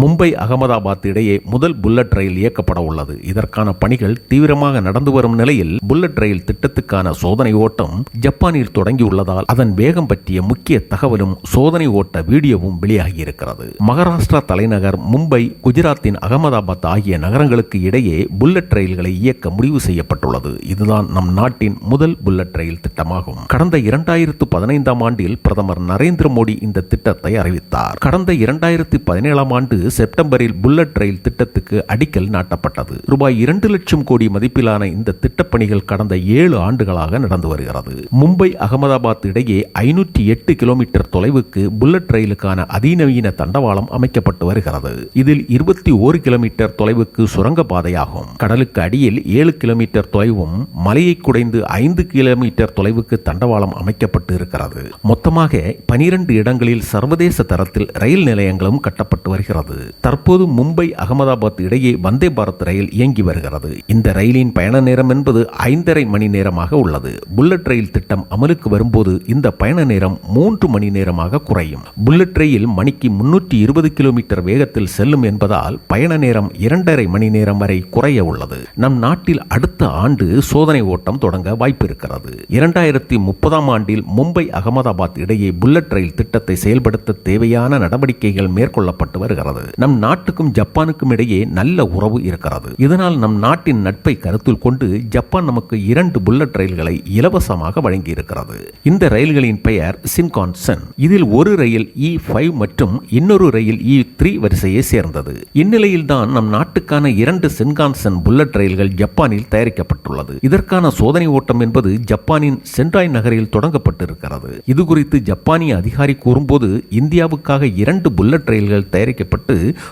மும்பை அகமதாபாத் இடையே முதல் புல்லட் ரயில் இயக்கப்பட உள்ளது. இதற்கான பணிகள் தீவிரமாக நடந்து வரும் நிலையில் புல்லட் ரயில் திட்டத்துக்கான சோதனை ஓட்டம் ஜப்பானில் தொடங்கியுள்ளதால் அதன் வேகம் பற்றிய முக்கிய தகவலும் சோதனை ஓட்ட வீடியோவும் வெளியாகி இருக்கிறது மகாராஷ்டிரா தலைநகர் மும்பை குஜராத்தின் அகமதாபாத் ஆகிய நகரங்களுக்கு இடையே புல்லட் ரயில்களை இயக்க முடிவு செய்யப்பட்டுள்ளது. இதுதான் நம் நாட்டின் முதல் புல்லட் ரயில் திட்டமாகும். கடந்த இரண்டாயிரத்து பதினைந்தாம் ஆண்டில் பிரதமர் நரேந்திர மோடி இந்த திட்டத்தை அறிவித்தார். கடந்த இரண்டாயிரத்தி பதினேழாம் ஆண்டு செப்டம்பரில் புல்லட் ரயில் திட்டத்துக்கு அடிக்கல் நாட்டப்பட்டது. ரூபாய் இரண்டு லட்சம் கோடி மதிப்பிலான இந்த திட்டப்பணிகள் கடந்த ஏழு ஆண்டுகளாக நடந்து வருகிறது. மும்பை அகமதாபாத் இடையே ஐநூற்றி எட்டு கிலோமீட்டர் தொலைவுக்கு புல்லட் ரயிலுக்கான அதிநவீன தண்டவாளம் அமைக்கப்பட்டு வருகிறது. இதில் இருபத்தி ஓரு கிலோமீட்டர் தொலைவுக்கு சுரங்க பாதையாகும் கடலுக்கு அடியில் ஏழு கிலோமீட்டர் தொலைவும் மலையை குடைந்து ஐந்து கிலோமீட்டர் தொலைவுக்கு தண்டவாளம் அமைக்கப்பட்டு இருக்கிறது. மொத்தமாக பனிரெண்டு இடங்களில் சர்வதேச தரத்தில் ரயில் நிலையங்களும் கட்டப்பட்டு வருகிறது. தற்போது மும்பை அகமதாபாத் இடையே வந்தே பாரத் ரயில் இயங்கி வருகிறது. இந்த ரயிலின் பயண நேரம் என்பது ஐந்தரை மணி நேரமாக உள்ளது. புல்லட் ரயில் திட்டம் அமலுக்கு வரும்போது இந்த பயண நேரம் மூன்று மணி நேரமாக குறையும். புல்லட் ரயில் மணிக்கு முன்னூற்றி இருபது கிலோமீட்டர் வேகத்தில் செல்லும் என்பதால் பயண நேரம் இரண்டரை மணி நேரம் வரை குறைய உள்ளது. நம் நாட்டில் அடுத்த ஆண்டு சோதனை ஓட்டம் தொடங்க வாய்ப்பு இருக்கிறது இரண்டாயிரத்தி முப்பதாம் ஆண்டில் மும்பை அகமதாபாத் இடையே புல்லட் ரயில் திட்டத்தை செயல்படுத்த தேவையான நடவடிக்கைகள் மேற்கொள்ளப்பட்டு வருகிறது. நம் நாட்டுக்கும் ஜப்பானுக்கும் இடையே நல்ல உறவு இருக்கிறது. இதனால் நம் நாட்டின் நட்பை கருத்தில் கொண்டு ஜப்பான் நமக்கு இரண்டு புல்லட் ரயில்களை இலவசமாக வழங்கி இருக்கிறது இந்த ரயில்களின் பெயர் சின்கான்சன் இதில் ஒரு ரயில் e இ ஃபைவ் மற்றும் இன்னொரு ரயில் e இ த்ரீ வரிசையை சேர்ந்தது. இந்நிலையில் தான் நம் நாட்டுக்கான இரண்டு சின்கான்சன் புல்லட் ரயில்கள் ஜப்பானில் தயாரிக்கப்பட்டுள்ளது. இதற்கான சோதனை ஓட்டம் என்பது ஜப்பானின் சென்டாய் நகரில் தொடங்கப்பட்டிருக்கிறது. இது குறித்து ஜப்பானிய அதிகாரி கூறும்போது இந்தியாவுக்காக இரண்டு புல்லட் ரயில்கள் தயாரிக்கப்பட்டு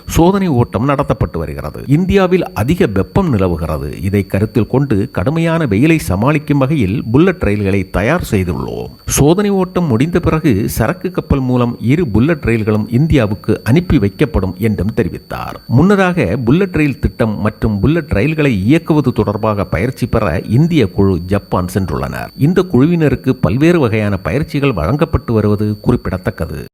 சோதனை ஓட்டம் நடத்தப்பட்டு வருகிறது. இந்தியாவில் அதிக வெப்பம் நிலவுகிறது. இதை கருத்தில் கொண்டு கடுமையான வெயிலை சமாளிக்கும் வகையில் புல்லட் ரயில்களை தயார் செய்துள்ளோம். சோதனை ஓட்டம் முடிந்த பிறகு சரக்கு கப்பல் மூலம் இரு புல்லட் ரயில்களும் இந்தியாவுக்கு அனுப்பி வைக்கப்படும் என்றும் தெரிவித்தார். முன்னதாக புல்லட் ரயில் திட்டம் மற்றும் புல்லட் ரயில்களை இயக்குவது தொடர்பாக பயிற்சி பெற இந்திய குழு ஜப்பான் சென்றுள்ளனர். இந்த குழுவினருக்கு பல்வேறு வகையான பயிற்சிகள் வழங்கப்பட்டு வருவது குறிப்பிடத்தக்கது.